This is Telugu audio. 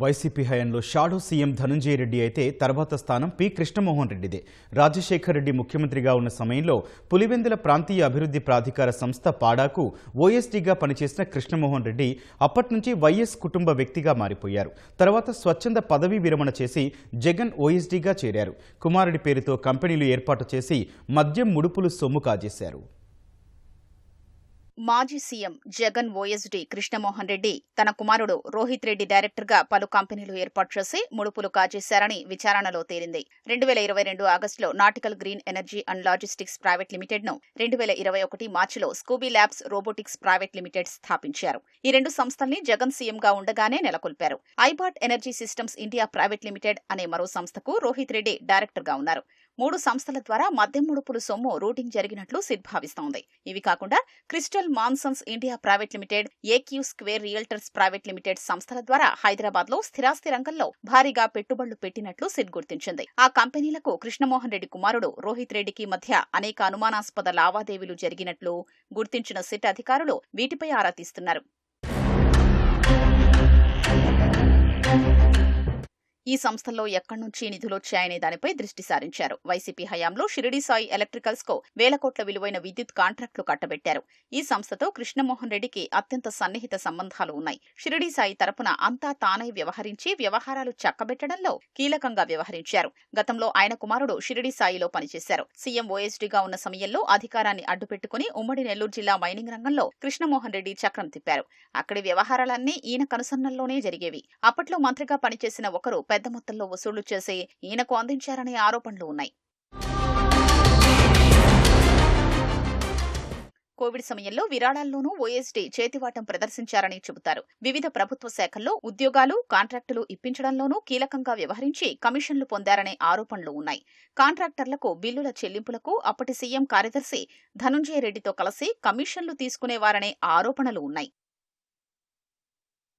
వైసీపీ హయాంలో షాడో సీఎం ధనుంజయ రెడ్డి అయితే తర్వాత స్థానం పి కృష్ణమోహన్ రెడ్డిదే. రాజశేఖర్ రెడ్డి ముఖ్యమంత్రిగా ఉన్న సమయంలో పులివెందుల ప్రాంతీయ అభివృద్ధి ప్రాధికార సంస్థ పాడాకు ఓఎస్డీగా పనిచేసిన కృష్ణమోహన్ రెడ్డి అప్పటి నుంచి వైఎస్ కుటుంబ వ్యక్తిగా మారిపోయారు. తర్వాత స్వచ్ఛంద పదవీ విరమణ చేసి జగన్ ఓఎస్డీగా చేరారు. కుమారుడి పేరుతో కంపెనీలు ఏర్పాటు చేసి మద్యం ముడుపులు సొమ్ము కాజేశారు. మాజీ సీఎం జగన్ ఓఎస్డీ కృష్ణమోహన్ రెడ్డి తన కుమారుడు రోహిత్ రెడ్డి డైరెక్టర్గా పలు కంపెనీలు ఏర్పాటు చేసి ముడుపులు కాజేశారని విచారణలో తేలింది. రెండు వేల ఇరవై రెండు ఆగస్టులో nautical green energy and logistics private లిమిటెడ్ను రెండు వేల ఇరవై ఒకటి మార్చిలో Scooby labs robotics private limited స్థాపించారు. ఈ రెండు సంస్థల్ని జగన్ సీఎంగా ఉండగానే నెలకొల్పారు. IBot energy systems India private limited అనే మరో సంస్థకు రోహిత్ రెడ్డి డైరెక్టర్గా ఉన్నారు. మూడు సంస్థల ద్వారా మద్యం ముడుపులు సొమ్ము రూటింగ్ జరిగినట్లు సిద్ భావిస్తోంది. ఇవి కాకుండా crystal mansions India private limited AQ square realtors private limited సంస్థల ద్వారా హైదరాబాద్లో స్థిరాస్తి రంగంలో భారీగా పెట్టుబడులు పెట్టినట్లు సిట్ గుర్తించింది. ఆ కంపెనీలకు కృష్ణమోహన్ రెడ్డి కుమారుడు రోహిత్ రెడ్డికి మధ్య అనేక అనుమానాస్పద లావాదేవీలు జరిగినట్లు గుర్తించిన సిట్ అధికారులు వీటిపై ఆరా తీస్తున్నారు. ఈ సంస్థల్లో ఎక్కడి నుంచి నిధులొచ్చాయనే దానిపై దృష్టి సారించారు. వైసీపీ హయాంలో షిరిడి సాయి ఎలక్ట్రికల్స్కు వేల కోట్ల విలువైన విద్యుత్ కాంట్రాక్టులు కట్టబెట్టారు. ఈ సంస్థతో కృష్ణమోహన్ రెడ్డికి అత్యంత సన్నిహిత సంబంధాలు ఉన్నాయి. షిరిడి సాయి తరపున అంతా తానై వ్యవహరించి వ్యవహారాలు చక్కబెట్టడంలో కీలకంగా వ్యవహరించారు. గతంలో ఆయన కుమారుడు షిరిడి సాయిలో పనిచేశారు. సీఎం ఓఎస్డీగా ఉన్న సమయంలో అధికారాన్ని అడ్డుపెట్టుకుని ఉమ్మడి నెల్లూరు జిల్లా మైనింగ్ రంగంలో కృష్ణమోహన్ రెడ్డి చక్రం తిప్పారు. అక్కడి వ్యవహారాలన్నీ ఈయన కనుసన్నల్లోనే జరిగేవి. అప్పట్లో మంత్రిగా పనిచేసిన ఒకరు పెద్ద మొత్తంలో వసూళ్ళు చేసి ఈయనకు అందించారనే ఆరోపణలు ఉన్నాయి. కోవిడ్ సమయంలో విరాళాల్లోనూ ఓఎస్డీ చేతివాటం ప్రదర్శించారని చెబుతారు. వివిధ ప్రభుత్వ శాఖల్లో ఉద్యోగాలు కాంట్రాక్టులు ఇప్పించడంలోనూ కీలకంగా వ్యవహరించి కమిషన్లు పొందారనే ఆరోపణలు ఉన్నాయి. కాంట్రాక్టర్లకు బిల్లుల చెల్లింపులకు అప్పటి సీఎం కార్యదర్శి ధనుంజయ రెడ్డితో కలిసి కమిషన్లు తీసుకునేవారనే ఆరోపణలు ఉన్నాయి.